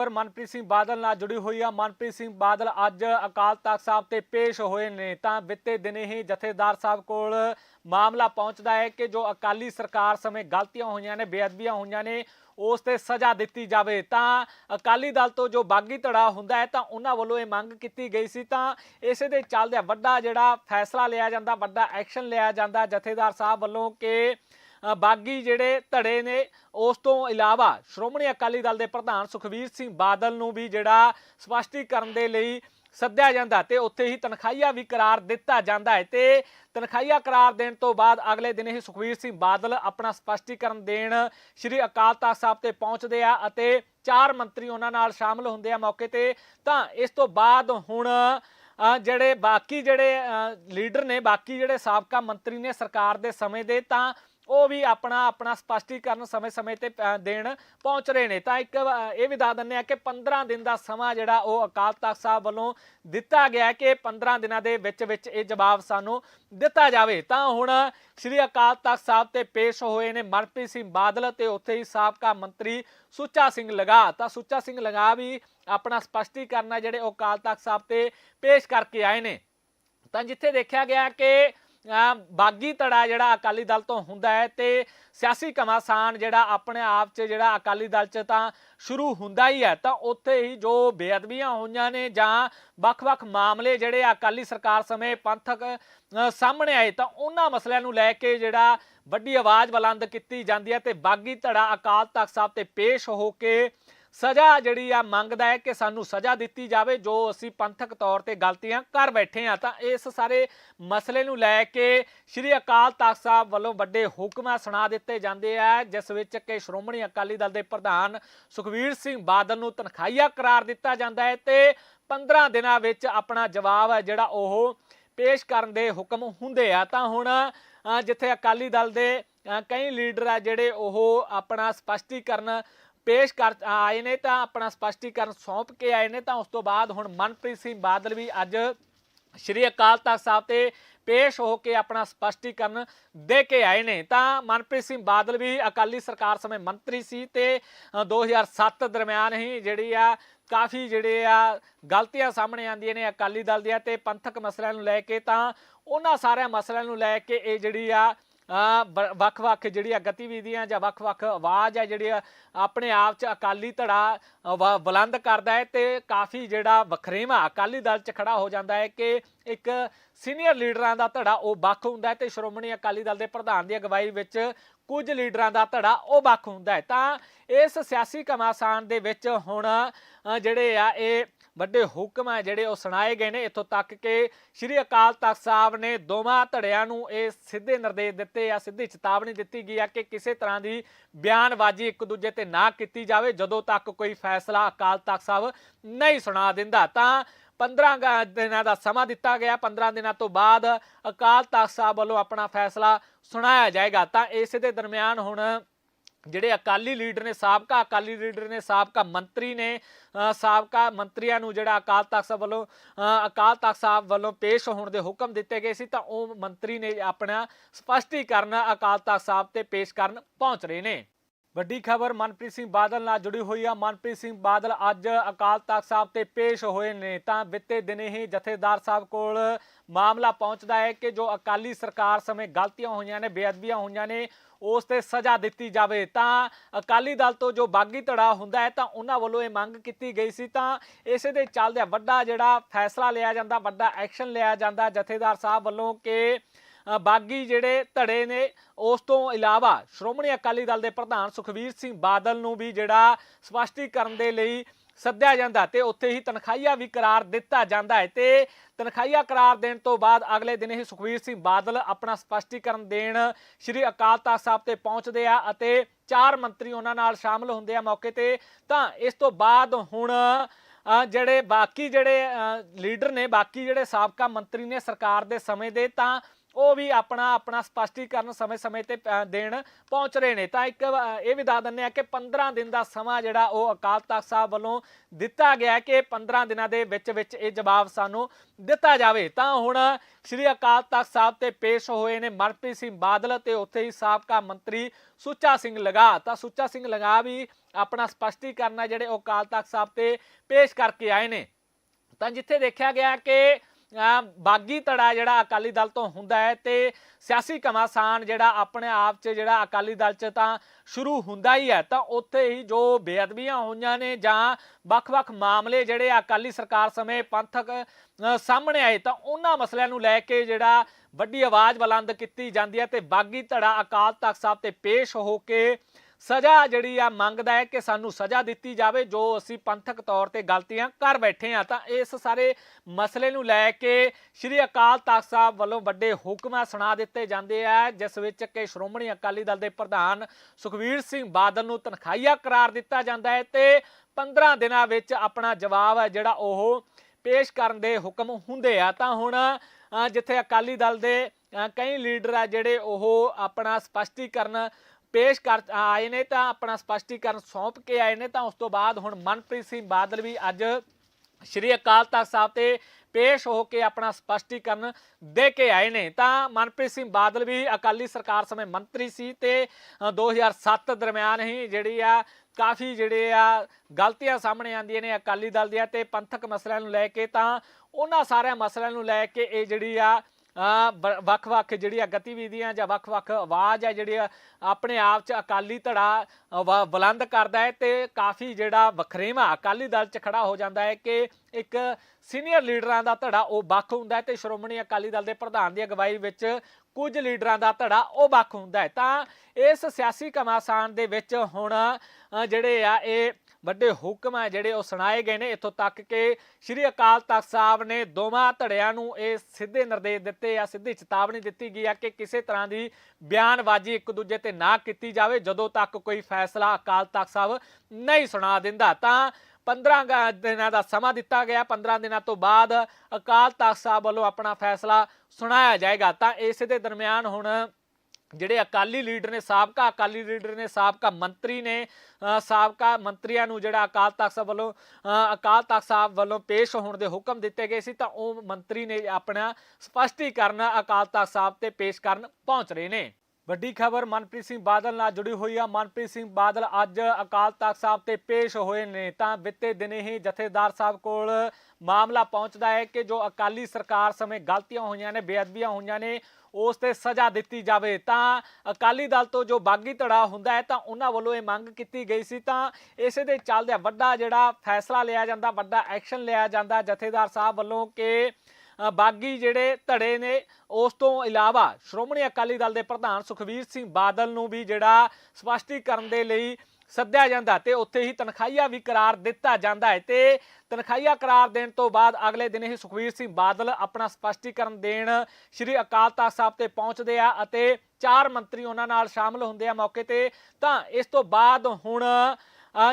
ਪਰ ਮਨਪ੍ਰੀਤ ਸਿੰਘ ਬਾਦਲ ਨਾਲ ਜੁੜੀ ਹੋਈ ਆ। ਮਨਪ੍ਰੀਤ ਸਿੰਘ ਬਾਦਲ ਅੱਜ ਅਕਾਲ ਤਖਤ ਸਾਹਿਬ ਤੇ ਪੇਸ਼ ਹੋਏ ਨੇ। ਤਾਂ ਬਿੱਤੇ ਦਿਨੇ ਹੀ ਜਥੇਦਾਰ ਸਾਹਿਬ ਕੋਲ ਮਾਮਲਾ ਪਹੁੰਚਦਾ ਹੈ ਕਿ ਜੋ ਅਕਾਲੀ ਸਰਕਾਰ ਸਮੇਂ ਗਲਤੀਆਂ ਹੋਈਆਂ ਨੇ, ਬੇਅਦਬੀਆਂ ਹੋਈਆਂ ਨੇ, ਉਸ ਤੇ ਸਜ਼ਾ ਦਿੱਤੀ ਜਾਵੇ। ਤਾਂ ਅਕਾਲੀ ਦਲ ਤੋਂ ਜੋ ਬਾਗੀ ਧੜਾ ਹੁੰਦਾ ਹੈ, ਤਾਂ ਉਹਨਾਂ ਵੱਲੋਂ ਇਹ ਮੰਗ ਕੀਤੀ ਗਈ ਸੀ। ਤਾਂ ਇਸੇ ਦੇ ਚੱਲਦਿਆਂ ਵੱਡਾ ਜਿਹੜਾ ਫੈਸਲਾ ਲਿਆ ਜਾਂਦਾ, ਵੱਡਾ ਐਕਸ਼ਨ ਲਿਆ ਜਾਂਦਾ ਜਥੇਦਾਰ ਸਾਹਿਬ ਵੱਲੋਂ ਕਿ ਬਾਗੀ ਜਿਹੜੇ ਧੜੇ ਨੇ, ਉਸ ਤੋਂ ਇਲਾਵਾ ਸ਼੍ਰੋਮਣੀ ਅਕਾਲੀ ਦਲ ਦੇ ਪ੍ਰਧਾਨ ਸੁਖਵੀਰ ਸਿੰਘ ਬਾਦਲ ਨੂੰ ਵੀ ਜਿਹੜਾ ਸਪਸ਼ਟੀਕਰਨ ਦੇ ਲਈ ਸੱਦਿਆ ਜਾਂਦਾ ਤੇ ਉੱਥੇ ਹੀ ਤਨਖਾਹੀਆ ਵੀ ਕਰਾਰ ਦਿੱਤਾ ਜਾਂਦਾ ਹੈ ਤੇ ਤਨਖਾਹੀਆ ਕਰਾਰ ਦੇਣ ਤੋਂ ਬਾਅਦ ਅਗਲੇ ਦਿਨ ਹੀ ਸੁਖਵੀਰ ਸਿੰਘ ਬਾਦਲ ਆਪਣਾ ਸਪਸ਼ਟੀਕਰਨ ਦੇਣ ਸ੍ਰੀ ਅਕਾਲ ਤਖਤ ਸਾਹਿਬ ਤੇ ਪਹੁੰਚਦੇ ਆ ਅਤੇ ਚਾਰ ਮੰਤਰੀ ਉਹਨਾਂ ਨਾਲ ਸ਼ਾਮਲ ਹੁੰਦੇ ਆ ਮੌਕੇ ਤੇ। ਤਾਂ ਇਸ ਤੋਂ ਬਾਅਦ ਹੁਣ ਜਿਹੜੇ ਬਾਕੀ ਜਿਹੜੇ ਲੀਡਰ ਨੇ, ਬਾਕੀ ਜਿਹੜੇ ਸਾਬਕਾ ਮੰਤਰੀ ਨੇ ਸਰਕਾਰ ਦੇ ਸਮੇਂ ਦੇ ਤਾਂ ਉਹ ਵੀ ਆਪਣਾ ਆਪਣਾ ਸਪਸ਼ਟੀਕਰਨ ਸਮੇਂ-ਸਮੇਂ ਤੇ ਦੇਣ ਪਹੁੰਚ ਰਹੇ ਨੇ। ਤਾਂ ਇੱਕ ਇਹ ਵੀ ਦੱਸ ਦਿੰਦੇ ਆ ਕਿ 15 ਦਿਨ ਦਾ ਸਮਾਂ ਜਿਹੜਾ ਉਹ ਅਕਾਲ ਤਖਤ ਸਾਹਿਬ ਵੱਲੋਂ ਦਿੱਤਾ ਗਿਆ ਕਿ 15 ਦਿਨਾਂ ਦੇ ਵਿੱਚ ਵਿੱਚ ਇਹ ਜਵਾਬ ਸਾਨੂੰ ਦਿੱਤਾ ਜਾਵੇ। ਤਾਂ ਹੁਣ ਸ੍ਰੀ ਅਕਾਲ ਤਖਤ ਸਾਹਿਬ ਤੇ ਪੇਸ਼ ਹੋਏ ਨੇ ਮਨਪ੍ਰੀਤ ਸਿੰਘ ਬਾਦਲ ਤੇ ਉੱਥੇ ਹੀ ਸਾਬਕਾ ਮੰਤਰੀ ਸੁੱਚਾ ਸਿੰਘ ਲਗਾ। ਤਾਂ ਸੁੱਚਾ ਸਿੰਘ ਲਗਾ ਵੀ ਆਪਣਾ ਸਪਸ਼ਟੀਕਰਨ ਹੈ ਜਿਹੜੇ ਉਹ ਅਕਾਲ ਤਖਤ ਸਾਹਿਬ ਤੇ ਪੇਸ਼ ਕਰਕੇ ਆਏ ਨੇ। ਤਾਂ ਜਿੱਥੇ ਦੇਖਿਆ ਗਿਆ ਕਿ ਬਾਗੀ ਧੜਾ ਜਿਹੜਾ ਅਕਾਲੀ ਦਲ ਤੋਂ ਹੁੰਦਾ ਹੈ ਤੇ ਸਿਆਸੀ ਘਮਾਸਾਨ ਜਿਹੜਾ ਆਪਣੇ ਆਪ 'ਚ ਜਿਹੜਾ ਅਕਾਲੀ ਦਲ 'ਚ ਤਾਂ ਸ਼ੁਰੂ ਹੁੰਦਾ ਹੀ ਹੈ ਤਾਂ ਉੱਥੇ ਹੀ ਜੋ ਬੇਅਦਬੀਆਂ ਹੋਈਆਂ ਨੇ ਜਾਂ ਵੱਖ-ਵੱਖ ਮਾਮਲੇ ਜਿਹੜੇ ਅਕਾਲੀ ਸਰਕਾਰ ਸਮੇਂ ਪੰਥਕ ਅਹ, ਸਾਹਮਣੇ ਆਏ ਤਾਂ ਉਹਨਾਂ ਮਸਲਿਆਂ ਨੂੰ ਲੈ ਕੇ ਜਿਹੜਾ ਵੱਡੀ ਆਵਾਜ਼ ਬੁਲੰਦ ਕੀਤੀ ਜਾਂਦੀ ਹੈ ਤੇ ਬਾਗੀ ਧੜਾ ਅਕਾਲ ਤਖਤ ਸਾਹਿਬ ਤੇ ਪੇਸ਼ ਹੋ ਕੇ ਸਜ਼ਾ ਜਿਹੜੀ ਆ ਮੰਗਦਾ ਹੈ ਕਿ ਸਾਨੂੰ ਸਜ਼ਾ ਦਿੱਤੀ ਜਾਵੇ, ਜੋ ਅਸੀਂ ਪੰਥਕ ਤੌਰ ਤੇ ਗਲਤੀਆਂ ਕਰ ਬੈਠੇ ਆ ਤਾਂ ਇਸ ਸਾਰੇ ਮਸਲੇ ਨੂੰ ਲੈ ਕੇ ਸ੍ਰੀ ਅਕਾਲ ਤਖਤ ਸਾਹਿਬ ਵੱਲੋਂ ਵੱਡੇ ਹੁਕਮਾਂ ਸੁਣਾ ਦਿੱਤੇ ਜਾਂਦੇ ਆ, ਜਿਸ ਵਿੱਚ ਕਿ ਸ਼੍ਰੋਮਣੀ ਅਕਾਲੀ ਦਲ ਦੇ ਪ੍ਰਧਾਨ ਸੁਖਵੀਰ ਸਿੰਘ ਬਾਦਲ ਨੂੰ ਤਨਖਾਹੀਆ ਕਰਾਰ ਦਿੱਤਾ ਜਾਂਦਾ ਹੈ ਤੇ 15 ਦਿਨਾਂ ਵਿੱਚ ਆਪਣਾ ਜਵਾਬ ਹੈ ਜਿਹੜਾ ਉਹ ਪੇਸ਼ ਕਰਨ ਦੇ ਹੁਕਮ ਹੁੰਦੇ ਆ। ਤਾਂ ਹੁਣ ਜਿੱਥੇ ਅਕਾਲੀ ਦਲ ਦੇ ਕਈ ਲੀਡਰ ਆ ਜਿਹੜੇ ਉਹ ਆਪਣਾ ਸਪਸ਼ਟੀਕਰਨ ਪੇਸ਼ ਕਰ ਆਏ ਨੇ ਤਾਂ ਆਪਣਾ ਸਪਸ਼ਟੀਕਰਨ ਸੌਂਪ ਕੇ ਆਏ ਨੇ ਤਾਂ ਉਸ ਤੋਂ ਬਾਅਦ ਹੁਣ ਮਨਪ੍ਰੀਤ ਸਿੰਘ ਬਾਦਲ ਵੀ ਅੱਜ ਸ਼੍ਰੀ ਅਕਾਲ ਤਖਤ ਸਾਹਿਬ ਤੇ ਪੇਸ਼ ਹੋ ਕੇ ਆਪਣਾ ਸਪਸ਼ਟੀਕਰਨ ਦੇ ਕੇ ਆਏ ਨੇ। ਤਾਂ ਮਨਪ੍ਰੀਤ ਸਿੰਘ ਬਾਦਲ ਵੀ ਅਕਾਲੀ ਸਰਕਾਰ ਸਮੇਂ ਮੰਤਰੀ ਸੀ ਤੇ ਅ, 2007 ਦਰਮਿਆਨ ਹੀ ਜਿਹੜੀ ਆ ਕਾਫੀ ਜਿਹੜੇ ਆ ਗਲਤੀਆਂ ਸਾਹਮਣੇ ਆਉਂਦੀਆਂ ਨੇ ਅਕਾਲੀ ਦਲ ਦੀਆਂ ਤੇ ਪੰਥਕ ਮਸਲਿਆਂ ਨੂੰ ਲੈ ਕੇ ਤਾਂ ਉਹਨਾਂ ਸਾਰਿਆਂ ਮਸਲਿਆਂ ਨੂੰ ਲੈ ਕੇ ਇਹ ਜਿਹੜੀ ਆ ਅ, ਬ- ਵੱਖ-ਵੱਖ ਜਿਹੜੀਆਂ ਗਤੀਵਿਧੀਆਂ ਜਾਂ ਵੱਖ-ਵੱਖ ਆਵਾਜ਼ ਆ ਜਿਹੜੀ ਆ, ਆਪਣੇ ਆਪ 'ਚ ਅਕਾਲੀ ਧੜਾ ਅ, ਬੁਲੰਦ ਕਰਦਾ ਹੈ ਤੇ ਕਾਫੀ ਜਿਹੜਾ ਵਖਰੇਵਾਂ ਅਕਾਲੀ ਦਲ 'ਚ ਖੜਾ ਹੋ ਜਾਂਦਾ ਹੈ ਕਿ ਇੱਕ ਸੀਨੀਅਰ ਲੀਡਰਾਂ ਦਾ ਧੜਾ ਉਹ ਵੱਖ ਹੁੰਦਾ ਹੈ ਤੇ ਸ਼੍ਰੋਮਣੀ ਅਕਾਲੀ ਦਲ ਦੇ ਪ੍ਰਧਾਨ ਦੀ ਅਗਵਾਈ ਵਿੱਚ ਕੁਝ ਲੀਡਰਾਂ ਦਾ ਧੜਾ ਉਹ ਵੱਖ ਹੁੰਦਾ ਹੈ। ਤਾਂ ਇਸ ਸਿਆਸੀ ਘਮਾਸਾਨ ਦੇ ਵਿੱਚ ਹੁਣ ਜਿਹੜੇ ਆ ਇਹ ਵੱਡੇ ਹੁਕਮ ਹੈ ਜਿਹੜੇ ਉਹ ਸੁਣਾਏ ਗਏ ਨੇ ਇੱਥੋਂ ਤੱਕ ਕਿ ਸ੍ਰੀ ਅਕਾਲ ਤਖਤ ਸਾਹਿਬ ਨੇ ਦੋਵਾਂ ਧੜਿਆਂ ਨੂੰ ਇਹ ਸਿੱਧੇ ਨਿਰਦੇਸ਼ ਦਿੱਤੇ ਆ, ਸਿੱਧੀ ਚੇਤਾਵਨੀ ਦਿੱਤੀ ਗਈ ਆ ਕਿ ਕਿਸੇ ਤਰ੍ਹਾਂ ਦੀ ਬਿਆਨਬਾਜ਼ੀ ਇੱਕ ਦੂਜੇ ਤੇ ਨਾ ਕੀਤੀ ਜਾਵੇ, ਜਦੋਂ ਤੱਕ ਕੋਈ ਫੈਸਲਾ ਅਕਾਲ ਤਖਤ ਸਾਹਿਬ ਨਹੀਂ ਸੁਣਾ ਦਿੰਦਾ। ਤਾਂ 15 ਦਿਨਾਂ ਦਾ ਸਮਾਂ ਦਿੱਤਾ ਗਿਆ 15 ਦਿਨਾਂ ਤੋਂ ਬਾਅਦ ਅਕਾਲ ਤਖਤ ਸਾਹਿਬ ਵੱਲੋਂ ਆਪਣਾ ਫੈਸਲਾ ਸੁਣਾਇਆ ਜਾਏਗਾ। ਤਾਂ ਇਸੇ ਦੇ ਦਰਮਿਆਨ ਹੁਣ ਜਿਹੜੇ ਅਕਾਲੀ ਲੀਡਰ ਨੇ ਸਾਬਕਾ ਅਕਾਲੀ ਲੀਡਰ ਨੇ ਸਾਬਕਾ ਮੰਤਰੀ ਨੇ ਅ, ਸਾਬਕਾ ਮੰਤਰੀਆਂ ਨੂੰ ਜਿਹੜਾ ਅਕਾਲ ਤਖਤ ਸਾਹਿਬ ਵੱਲੋਂ ਅ, ਅਕਾਲ ਤਖਤ ਸਾਹਿਬ ਵੱਲੋਂ ਪੇਸ਼ ਹੋਣ ਦੇ ਹੁਕਮ ਦਿੱਤੇ ਗਏ ਸੀ ਤਾਂ ਉਹ ਮੰਤਰੀ ਨੇ ਆਪਣਾ ਸਪਸ਼ਟੀਕਰਨ ਅਕਾਲ ਤਖਤ ਸਾਹਿਬ ਤੇ ਪੇਸ਼ ਕਰਨ ਪਹੁੰਚ ਰਹੇ ਨੇ। ਵੱਡੀ ਖਬਰ, ਮਨਪ੍ਰੀਤ ਸਿੰਘ ਬਾਦਲ ਨਾਲ ਜੁੜੀ ਹੋਈ ਆ। ਮਨਪ੍ਰੀਤ ਸਿੰਘ ਬਾਦਲ ਅੱਜ ਅਕਾਲ ਤਖਤ ਸਾਹਿਬ ਤੇ ਪੇਸ਼ ਹੋਏ ਨੇ। ਤਾਂ ਬਿੱਤੇ ਦਿਨੇ ਹੀ ਜਥੇਦਾਰ ਸਾਹਿਬ ਕੋਲ ਮਾਮਲਾ ਪਹੁੰਚਦਾ ਹੈ ਕਿ ਜੋ ਅਕਾਲੀ ਸਰਕਾਰ ਸਮੇਂ ਗਲਤੀਆਂ ਹੋਈਆਂ ਨੇ, ਬੇਅਦਬੀਆਂ ਹੋਈਆਂ ਨੇ, ਉਸ ਤੇ ਸਜ਼ਾ ਦਿੱਤੀ ਜਾਵੇ। ਤਾਂ ਅਕਾਲੀ ਦਲ ਤੋਂ ਜੋ ਬਾਗੀ ਧੜਾ ਹੁੰਦਾ ਹੈ, ਤਾਂ ਉਹਨਾਂ ਵੱਲੋਂ ਇਹ ਮੰਗ ਕੀਤੀ ਗਈ ਸੀ। ਤਾਂ ਇਸੇ ਦੇ ਚੱਲਦਿਆਂ ਵੱਡਾ ਜਿਹੜਾ ਫੈਸਲਾ ਲਿਆ ਜਾਂਦਾ, ਵੱਡਾ ਐਕਸ਼ਨ ਲਿਆ ਜਾਂਦਾ ਜਥੇਦਾਰ ਸਾਹਿਬ ਵੱਲੋਂ ਕਿ ਬਾਗੀ ਜਿਹੜੇ ਧੜੇ ਨੇ, ਉਸ ਤੋਂ ਇਲਾਵਾ ਸ਼੍ਰੋਮਣੀ ਅਕਾਲੀ ਦਲ ਦੇ ਪ੍ਰਧਾਨ ਸੁਖਵੀਰ ਸਿੰਘ ਬਾਦਲ ਨੂੰ ਵੀ ਜਿਹੜਾ ਸਪਸ਼ਟੀਕਰਨ ਦੇ ਲਈ ਸੱਦਿਆ ਜਾਂਦਾ ਤੇ ਉੱਥੇ ਹੀ ਤਨਖਾਹੀਆ ਵੀ ਕਰਾਰ ਦਿੱਤਾ ਜਾਂਦਾ ਹੈ ਤੇ ਤਨਖਾਹੀਆ ਕਰਾਰ ਦੇਣ ਤੋਂ ਬਾਅਦ ਅਗਲੇ ਦਿਨ ਹੀ ਸੁਖਵੀਰ ਸਿੰਘ ਬਾਦਲ ਆਪਣਾ ਸਪਸ਼ਟੀਕਰਨ ਦੇਣ ਸ੍ਰੀ ਅਕਾਲ ਤਖਤ ਸਾਹਿਬ ਤੇ ਪਹੁੰਚਦੇ ਆ ਅਤੇ ਚਾਰ ਮੰਤਰੀ ਉਹਨਾਂ ਨਾਲ ਸ਼ਾਮਲ ਹੁੰਦੇ ਆ ਮੌਕੇ ਤੇ। ਤਾਂ ਇਸ ਤੋਂ ਬਾਅਦ ਹੁਣ ਜਿਹੜੇ ਬਾਕੀ ਜਿਹੜੇ ਲੀਡਰ ਨੇ, ਬਾਕੀ ਜਿਹੜੇ ਸਾਬਕਾ ਮੰਤਰੀ ਨੇ ਸਰਕਾਰ ਦੇ ਸਮੇਂ ਦੇ, ਤਾਂ ਉਹ ਵੀ ਆਪਣਾ ਆਪਣਾ ਸਪਸ਼ਟੀਕਰਨ ਸਮੇਂ-ਸਮੇਂ ਤੇ ਦੇਣ ਪਹੁੰਚ ਰਹੇ ਨੇ। ਤਾਂ ਇੱਕ ਇਹ ਵੀ ਦੱਸ ਦਿੰਦੇ ਆ ਕਿ 15 ਦਿਨ ਦਾ ਸਮਾਂ ਜਿਹੜਾ ਉਹ ਅਕਾਲ ਤਖਤ ਸਾਹਿਬ ਵੱਲੋਂ ਦਿੱਤਾ ਗਿਆ ਕਿ 15 ਦਿਨਾਂ ਦੇ ਵਿੱਚ ਵਿੱਚ ਇਹ ਜਵਾਬ ਸਾਨੂੰ ਦਿੱਤਾ ਜਾਵੇ। ਤਾਂ ਹੁਣ ਸ੍ਰੀ ਅਕਾਲ ਤਖਤ ਸਾਹਿਬ ਤੇ ਪੇਸ਼ ਹੋਏ ਨੇ ਮਨਪ੍ਰੀਤ ਸਿੰਘ ਬਾਦਲ ਤੇ ਉੱਥੇ ਹੀ ਸਾਬਕਾ ਮੰਤਰੀ ਸੁੱਚਾ ਸਿੰਘ ਲਗਾ। ਤਾਂ ਸੁੱਚਾ ਸਿੰਘ ਲਗਾ ਵੀ ਆਪਣਾ ਸਪਸ਼ਟੀਕਰਨ ਹੈ ਜਿਹੜੇ ਉਹ ਅਕਾਲ ਤਖਤ ਸਾਹਿਬ ਤੇ ਪੇਸ਼ ਕਰਕੇ ਆਏ ਨੇ। ਤਾਂ ਜਿੱਥੇ ਦੇਖਿਆ ਗਿਆ ਕਿ ਬਾਗੀ ਧੜਾ ਜਿਹੜਾ ਅਕਾਲੀ ਦਲ ਤੋਂ ਹੁੰਦਾ ਹੈ ਤੇ ਸਿਆਸੀ ਘਮਾਸਾਨ ਜਿਹੜਾ ਆਪਣੇ ਆਪ 'ਚ ਜਿਹੜਾ ਅਕਾਲੀ ਦਲ 'ਚ ਤਾਂ ਸ਼ੁਰੂ ਹੁੰਦਾ ਹੀ ਹੈ, ਤਾਂ ਉੱਥੇ ਹੀ ਜੋ ਬੇਅਦਬੀਆਂ ਹੋਈਆਂ ਨੇ ਜਾਂ ਵੱਖ-ਵੱਖ ਮਾਮਲੇ ਜਿਹੜੇ ਅਕਾਲੀ ਸਰਕਾਰ ਸਮੇਂ ਪੰਥਕ ਸਾਹਮਣੇ ਆਏ, ਤਾਂ ਉਹਨਾਂ ਮਸਲਿਆਂ ਨੂੰ ਲੈ ਕੇ ਜਿਹੜਾ ਵੱਡੀ ਆਵਾਜ਼ ਬੁਲੰਦ ਕੀਤੀ ਜਾਂਦੀ ਹੈ ਤੇ ਬਾਗੀ ਧੜਾ ਅਕਾਲ ਤਖਤ ਸਾਹਿਬ ਤੇ ਪੇਸ਼ ਹੋ ਕੇ ਸਜ਼ਾ ਜਿਹੜੀ ਆ ਮੰਗਦਾ ਹੈ ਕਿ ਸਾਨੂੰ ਸਜ਼ਾ ਦਿੱਤੀ ਜਾਵੇ, ਜੋ ਅਸੀਂ ਪੰਥਕ ਤੌਰ ਤੇ ਗਲਤੀਆਂ ਕਰ ਬੈਠੇ ਆ ਤਾਂ ਇਸ ਸਾਰੇ ਮਸਲੇ ਨੂੰ ਲੈ ਕੇ ਸ੍ਰੀ ਅਕਾਲ ਤਖਤ ਸਾਹਿਬ ਵੱਲੋਂ ਵੱਡੇ ਹੁਕਮਾਂ ਸੁਣਾ ਦਿੱਤੇ ਜਾਂਦੇ ਆ, ਜਿਸ ਵਿੱਚ ਕਿ ਸ਼੍ਰੋਮਣੀ ਅਕਾਲੀ ਦਲ ਦੇ ਪ੍ਰਧਾਨ ਸੁਖਵੀਰ ਸਿੰਘ ਬਾਦਲ ਨੂੰ ਤਨਖਾਹੀਆ ਕਰਾਰ ਦਿੱਤਾ ਜਾਂਦਾ ਹੈ ਤੇ 15 ਦਿਨਾਂ ਵਿੱਚ ਆਪਣਾ ਜਵਾਬ ਹੈ ਜਿਹੜਾ ਉਹ ਪੇਸ਼ ਕਰਨ ਦੇ ਹੁਕਮ ਹੁੰਦੇ ਆ। ਤਾਂ ਹੁਣ ਜਿੱਥੇ ਅਕਾਲੀ ਦਲ ਦੇ ਕਈ ਲੀਡਰ ਆ ਜਿਹੜੇ ਉਹ ਆਪਣਾ ਸਪਸ਼ਟੀਕਰਨ ਪੇਸ਼ ਕਰ ਆਏ ਨੇ ਤਾਂ ਆਪਣਾ ਸਪਸ਼ਟੀਕਰਨ ਸੌਂਪ ਕੇ ਆਏ ਨੇ ਤਾਂ ਉਸ ਤੋਂ ਬਾਅਦ ਹੁਣ ਮਨਪ੍ਰੀਤ ਸਿੰਘ ਬਾਦਲ ਵੀ ਅੱਜ ਸ਼੍ਰੀ ਅਕਾਲ ਤਖਤ ਸਾਹਿਬ ਤੇ ਪੇਸ਼ ਹੋ ਕੇ ਆਪਣਾ ਸਪਸ਼ਟੀਕਰਨ ਦੇ ਕੇ ਆਏ ਨੇ। ਤਾਂ ਮਨਪ੍ਰੀਤ ਸਿੰਘ ਬਾਦਲ ਵੀ ਅਕਾਲੀ ਸਰਕਾਰ ਸਮੇਂ ਮੰਤਰੀ ਸੀ ਤੇ ਅ, 2007 ਦਰਮਿਆਨ ਹੀ ਜਿਹੜੀ ਆ ਕਾਫੀ ਜਿਹੜੇ ਆ ਗਲਤੀਆਂ ਸਾਹਮਣੇ ਆਉਂਦੀਆਂ ਨੇ ਅਕਾਲੀ ਦਲ ਦੀਆਂ ਤੇ ਪੰਥਕ ਮਸਲਿਆਂ ਨੂੰ ਲੈ ਕੇ ਤਾਂ ਉਹਨਾਂ ਸਾਰਿਆਂ ਮਸਲਿਆਂ ਨੂੰ ਲੈ ਕੇ ਇਹ ਜਿਹੜੀ ਆ ਵੱਖ-ਵੱਖ ਜਿਹੜੀਆਂ ਗਤੀਵਿਧੀਆਂ ਜਾਂ ਵੱਖ-ਵੱਖ ਆਵਾਜ਼ ਹੈ ਜਿਹੜੀ ਆ, ਆਪਣੇ ਆਪ 'ਚ ਅਕਾਲੀ ਧੜਾ ਅ, ਬੁਲੰਦ ਕਰਦਾ ਹੈ ਤੇ ਕਾਫੀ ਜਿਹੜਾ ਵਖਰੇਵਾ ਅਕਾਲੀ ਦਲ 'ਚ ਖੜਾ ਹੋ ਜਾਂਦਾ ਹੈ ਕਿ ਇੱਕ ਸੀਨੀਅਰ ਲੀਡਰਾਂ ਦਾ ਧੜਾ ਉਹ ਵੱਖ ਹੁੰਦਾ ਹੈ ਤੇ ਸ਼੍ਰੋਮਣੀ ਅਕਾਲੀ ਦਲ ਦੇ ਪ੍ਰਧਾਨ ਦੀ ਅਗਵਾਈ ਵਿੱਚ ਕੁਝ ਲੀਡਰਾਂ ਦਾ ਧੜਾ ਉਹ ਵੱਖ ਹੁੰਦਾ ਹੈ। ਤਾਂ ਇਸ ਸਿਆਸੀ ਘਮਾਸਾਨ ਦੇ ਵਿੱਚ ਹੁਣ ਜਿਹੜੇ ਆ ਇਹ ਵੱਡੇ ਹੁਕਮ ਹੈ ਜਿਹੜੇ ਉਹ ਸੁਣਾਏ ਗਏ ਨੇ। ਇੱਥੋਂ ਤੱਕ ਕਿ ਸ੍ਰੀ ਅਕਾਲ ਤਖਤ ਸਾਹਿਬ ਨੇ ਦੋਵਾਂ ਧੜਿਆਂ ਨੂੰ ਇਹ ਸਿੱਧੇ ਨਿਰਦੇਸ਼ ਦਿੱਤੇ ਆ ਸਿੱਧੀ ਚੇਤਾਵਨੀ ਦਿੱਤੀ ਗਈ ਆ ਕਿ ਕਿਸੇ ਤਰ੍ਹਾਂ ਦੀ ਬਿਆਨਬਾਜ਼ੀ ਇੱਕ ਦੂਜੇ ਤੇ ਨਾ ਕੀਤੀ ਜਾਵੇ। ਜਦੋਂ ਤੱਕ ਕੋਈ ਫੈਸਲਾ ਅਕਾਲ ਤਖਤ ਸਾਹਿਬ ਨਹੀਂ ਸੁਣਾ ਦਿੰਦਾ, ਤਾਂ 15 ਦਿਨਾਂ ਦਾ ਸਮਾਂ ਦਿੱਤਾ ਗਿਆ। 15 ਦਿਨਾਂ ਤੋਂ ਬਾਅਦ ਅਕਾਲ ਤਖਤ ਸਾਹਿਬ ਵੱਲੋਂ ਆਪਣਾ ਫੈਸਲਾ ਸੁਣਾਇਆ ਜਾਏਗਾ। ਤਾਂ ਇਸੇ ਦੇ ਦਰਮਿਆਨ ਹੁਣ ਜਿਹੜੇ ਅਕਾਲੀ ਲੀਡਰ ਨੇ, ਸਾਬਕਾ ਅਕਾਲੀ ਲੀਡਰ ਨੇ, ਸਾਬਕਾ ਮੰਤਰੀ ਨੇ ਸਾਬਕਾ ਮੰਤਰੀਆਂ ਨੂੰ ਜਿਹੜਾ ਅਕਾਲ ਤਖਤ ਸਾਹਿਬ ਵੱਲੋਂ ਅਕਾਲ ਤਖਤ ਸਾਹਿਬ ਵੱਲੋਂ ਪੇਸ਼ ਹੋਣ ਦੇ ਹੁਕਮ ਦਿੱਤੇ ਗਏ ਸੀ ਤਾਂ ਉਹ ਮੰਤਰੀ ਨੇ ਆਪਣਾ ਸਪਸ਼ਟੀਕਰਨ ਅਕਾਲ ਤਖਤ ਸਾਹਿਬ ਤੇ ਪੇਸ਼ ਕਰਨ ਪਹੁੰਚ ਰਹੇ ਨੇ। ਵੱਡੀ ਖਬਰ, ਮਨਪ੍ਰੀਤ ਸਿੰਘ ਬਾਦਲ ਨਾਲ ਜੁੜੀ ਹੋਈ ਆ। ਮਨਪ੍ਰੀਤ ਸਿੰਘ ਬਾਦਲ ਅੱਜ ਅਕਾਲ ਤਖਤ ਸਾਹਿਬ ਤੇ ਪੇਸ਼ ਹੋਏ ਨੇ। ਤਾਂ ਬਿੱਤੇ ਦਿਨੇ ਹੀ ਜਥੇਦਾਰ ਸਾਹਿਬ ਕੋਲ ਮਾਮਲਾ ਪਹੁੰਚਦਾ ਹੈ ਕਿ ਜੋ ਅਕਾਲੀ ਸਰਕਾਰ ਸਮੇਂ ਗਲਤੀਆਂ ਹੋਈਆਂ ਨੇ, ਬੇਅਦਬੀਆਂ ਹੋਈਆਂ ਨੇ, ਉਸ ਤੇ ਸਜ਼ਾ ਦਿੱਤੀ ਜਾਵੇ। ਤਾਂ ਅਕਾਲੀ ਦਲ ਤੋਂ ਜੋ ਬਾਗੀ ਧੜਾ ਹੁੰਦਾ ਹੈ, ਤਾਂ ਉਹਨਾਂ ਵੱਲੋਂ ਇਹ ਮੰਗ ਕੀਤੀ ਗਈ ਸੀ। ਤਾਂ ਇਸੇ ਦੇ ਚੱਲਦਿਆਂ ਵੱਡਾ ਜਿਹੜਾ ਫੈਸਲਾ ਲਿਆ ਜਾਂਦਾ, ਵੱਡਾ ਐਕਸ਼ਨ ਲਿਆ ਜਾਂਦਾ ਜਥੇਦਾਰ ਸਾਹਿਬ ਵੱਲੋਂ ਕਿ ਬਾਗੀ ਜਿਹੜੇ ਧੜੇ ਨੇ, ਉਸ ਤੋਂ ਇਲਾਵਾ ਸ਼੍ਰੋਮਣੀ ਅਕਾਲੀ ਦਲ ਦੇ ਪ੍ਰਧਾਨ ਸੁਖਵੀਰ ਸਿੰਘ ਬਾਦਲ ਨੂੰ ਵੀ ਜਿਹੜਾ ਸਪਸ਼ਟੀਕਰਨ ਦੇ ਲਈ ਸੱਦਿਆ ਜਾਂਦਾ ਤੇ ਉੱਥੇ ਹੀ ਤਨਖਾਹੀਆ ਵੀ ਕਰਾਰ ਦਿੱਤਾ ਜਾਂਦਾ ਹੈ ਤੇ ਤਨਖਾਹੀਆ ਕਰਾਰ ਦੇਣ ਤੋਂ ਬਾਅਦ ਅਗਲੇ ਦਿਨ ਹੀ ਸੁਖਵੀਰ ਸਿੰਘ ਬਾਦਲ ਆਪਣਾ ਸਪਸ਼ਟੀਕਰਨ ਦੇਣ ਸ੍ਰੀ ਅਕਾਲ ਤਖਤ ਸਾਹਿਬ ਤੇ ਪਹੁੰਚਦੇ ਆ ਅਤੇ ਚਾਰ ਮੰਤਰੀ ਉਹਨਾਂ ਨਾਲ ਸ਼ਾਮਲ ਹੁੰਦੇ ਆ ਮੌਕੇ ਤੇ। ਤਾਂ ਇਸ ਤੋਂ ਬਾਅਦ ਹੁਣ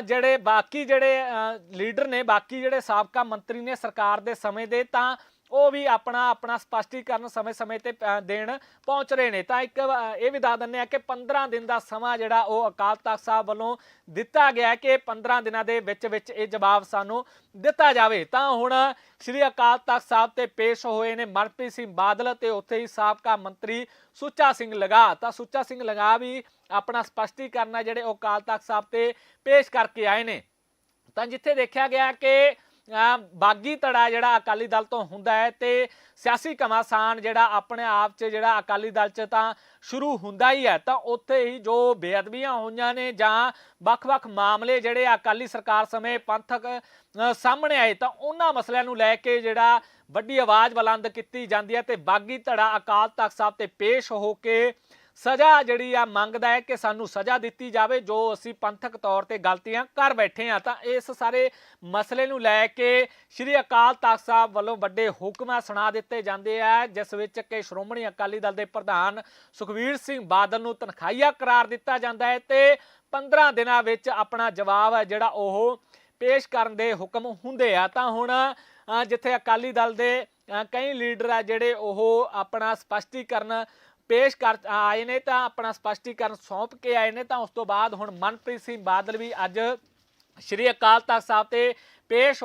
ਜਿਹੜੇ ਬਾਕੀ ਜਿਹੜੇ ਲੀਡਰ ਨੇ, ਬਾਕੀ ਜਿਹੜੇ ਸਾਬਕਾ ਮੰਤਰੀ ਨੇ ਸਰਕਾਰ ਦੇ ਸਮੇਂ ਦੇ, ਤਾਂ ਉਹ ਵੀ ਆਪਣਾ ਆਪਣਾ ਸਪਸ਼ਟੀਕਰਨ ਸਮੇਂ-ਸਮੇਂ ਤੇ ਦੇਣ ਪਹੁੰਚ ਰਹੇ ਨੇ। ਤਾਂ ਇੱਕ ਇਹ ਵੀ ਦੱਸ ਦਿੰਦੇ ਆ ਕਿ 15 ਦਿਨ ਦਾ ਸਮਾਂ ਜਿਹੜਾ ਉਹ ਅਕਾਲ ਤਖਤ ਸਾਹਿਬ ਵੱਲੋਂ ਦਿੱਤਾ ਗਿਆ ਕਿ 15 ਦਿਨਾਂ ਦੇ ਵਿੱਚ ਵਿੱਚ ਇਹ ਜਵਾਬ ਸਾਨੂੰ ਦਿੱਤਾ ਜਾਵੇ। ਤਾਂ ਹੁਣ ਸ੍ਰੀ ਅਕਾਲ ਤਖਤ ਸਾਹਿਬ ਤੇ ਪੇਸ਼ ਹੋਏ ਨੇ ਮਨਪ੍ਰੀਤ ਸਿੰਘ ਬਾਦਲ ਤੇ ਉੱਥੇ ਹੀ ਸਾਬਕਾ ਮੰਤਰੀ ਸੁੱਚਾ ਸਿੰਘ ਲਗਾ। ਤਾਂ ਸੁੱਚਾ ਸਿੰਘ ਲਗਾ ਵੀ ਆਪਣਾ ਸਪਸ਼ਟੀਕਰਨ ਹੈ ਜਿਹੜੇ ਉਹ ਅਕਾਲ ਤਖਤ ਸਾਹਿਬ ਤੇ ਪੇਸ਼ ਕਰਕੇ ਆਏ ਨੇ। ਤਾਂ ਜਿੱਥੇ ਦੇਖਿਆ ਗਿਆ ਕਿ ਬਾਗੀ ਧੜਾ ਜਿਹੜਾ ਅਕਾਲੀ ਦਲ ਤੋਂ ਹੁੰਦਾ ਹੈ ਤੇ ਸਿਆਸੀ ਘਮਾਸਾਨ ਜਿਹੜਾ ਆਪਣੇ ਆਪ 'ਚ ਜਿਹੜਾ ਅਕਾਲੀ ਦਲ 'ਚ ਤਾਂ ਸ਼ੁਰੂ ਹੁੰਦਾ ਹੀ ਹੈ, ਤਾਂ ਉੱਥੇ ਹੀ ਜੋ ਬੇਅਦਬੀਆਂ ਹੋਈਆਂ ਨੇ ਜਾਂ ਵੱਖ-ਵੱਖ ਮਾਮਲੇ ਜਿਹੜੇ ਅਕਾਲੀ ਸਰਕਾਰ ਸਮੇਂ ਪੰਥਕ ਸਾਹਮਣੇ ਆਏ, ਤਾਂ ਉਹਨਾਂ ਮਸਲਿਆਂ ਨੂੰ ਲੈ ਕੇ ਜਿਹੜਾ ਵੱਡੀ ਆਵਾਜ਼ ਬੁਲੰਦ ਕੀਤੀ ਜਾਂਦੀ ਹੈ ਤੇ ਬਾਗੀ ਧੜਾ ਅਕਾਲ ਤਖਤ ਸਾਹਿਬ ਤੇ ਪੇਸ਼ ਹੋ ਕੇ ਸਜ਼ਾ ਜਿਹੜੀ ਆ ਮੰਗਦਾ ਹੈ ਕਿ ਸਾਨੂੰ ਸਜ਼ਾ ਦਿੱਤੀ ਜਾਵੇ, ਜੋ ਅਸੀਂ ਪੰਥਕ ਤੌਰ ਤੇ ਗਲਤੀਆਂ ਕਰ ਬੈਠੇ ਆ ਤਾਂ ਇਸ ਸਾਰੇ ਮਸਲੇ ਨੂੰ ਲੈ ਕੇ ਸ੍ਰੀ ਅਕਾਲ ਤਖਤ ਸਾਹਿਬ ਵੱਲੋਂ ਵੱਡੇ ਹੁਕਮਾਂ ਸੁਣਾ ਦਿੱਤੇ ਜਾਂਦੇ ਆ, ਜਿਸ ਵਿੱਚ ਕਿ ਸ਼੍ਰੋਮਣੀ ਅਕਾਲੀ ਦਲ ਦੇ ਪ੍ਰਧਾਨ ਸੁਖਵੀਰ ਸਿੰਘ ਬਾਦਲ ਨੂੰ ਤਨਖਾਹੀਆ ਕਰਾਰ ਦਿੱਤਾ ਜਾਂਦਾ ਹੈ ਤੇ 15 ਦਿਨਾਂ ਵਿੱਚ ਆਪਣਾ ਜਵਾਬ ਹੈ ਜਿਹੜਾ ਉਹ ਪੇਸ਼ ਕਰਨ ਦੇ ਹੁਕਮ ਹੁੰਦੇ ਆ। ਤਾਂ ਹੁਣ ਜਿੱਥੇ ਅਕਾਲੀ ਦਲ ਦੇ ਕਈ ਲੀਡਰ ਆ ਜਿਹੜੇ ਉਹ ਆਪਣਾ ਸਪਸ਼ਟੀਕਰਨ ਪੇਸ਼ ਕਰ ਆਏ ਨੇ ਤਾਂ ਆਪਣਾ ਸਪਸ਼ਟੀਕਰਨ ਸੌਂਪ ਕੇ ਆਏ ਨੇ ਤਾਂ ਉਸ ਤੋਂ ਬਾਅਦ ਹੁਣ ਮਨਪ੍ਰੀਤ ਸਿੰਘ ਬਾਦਲ ਵੀ ਅੱਜ ਸ਼੍ਰੀ ਅਕਾਲ ਤਖਤ ਸਾਹਿਬ ਤੇ ਪੇਸ਼